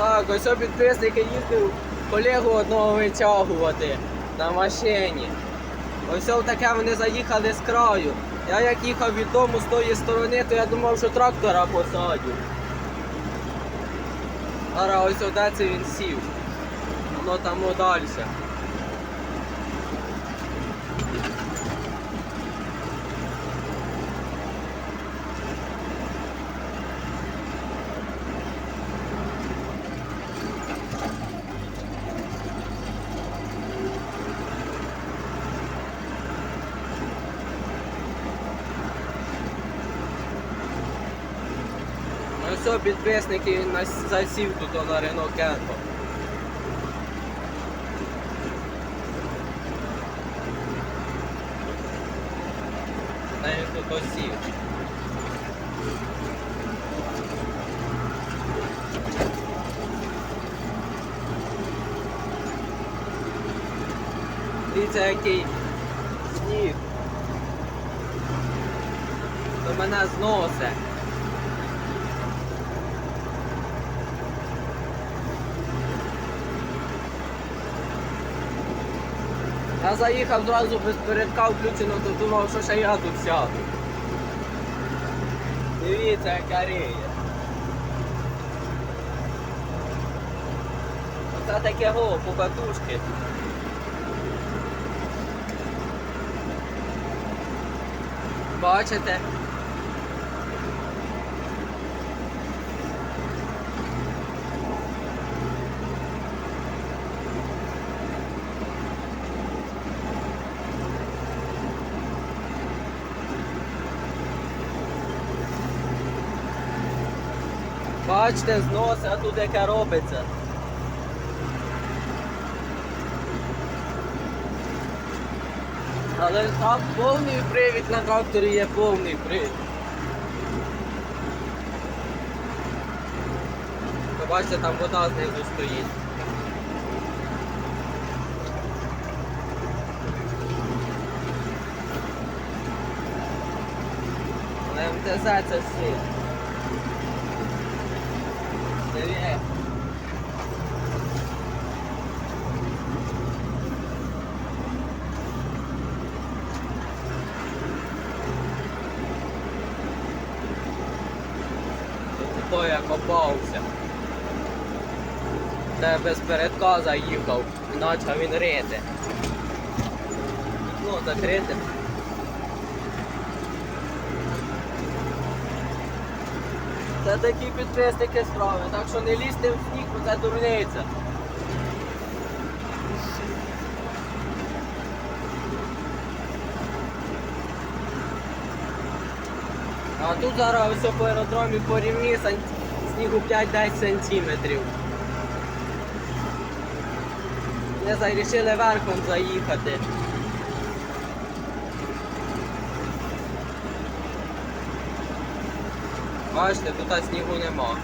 Так, ось о підписники їздив колегу одного витягувати на машині. Ось о таке вони заїхали з краю. Я як їхав від дому з тої сторони, то я думав, що трактора посадю. Зараз ось одеться він сів. Воно там далі. Все, підписники, засів тут на Рено Кенто. Та тут осів. Дивіться, який сніг. То мене зносить. Я заїхав одразу без передка включено, то думав, що ще я тут сяду. Дивіться, яка рея. Оце таке го, покатушки. Бачите? Бачите, зноси, а тут яке робиться. Але так, повний привід на тракторі є повний привід. Бачите, там вода знизу стоїть. Але МТЗ це все. Хто я копався. Де без передка заїхав, і почав він рити. Ну, закрите. Це такі підписники справи, так що не лізьте в сніг, бо це дурниця. А тут зараз ось по аеродромі по рівні снігу 5-10 сантиметрів. Не вирішили верхом заїхати. Бачите, тут снігу нема.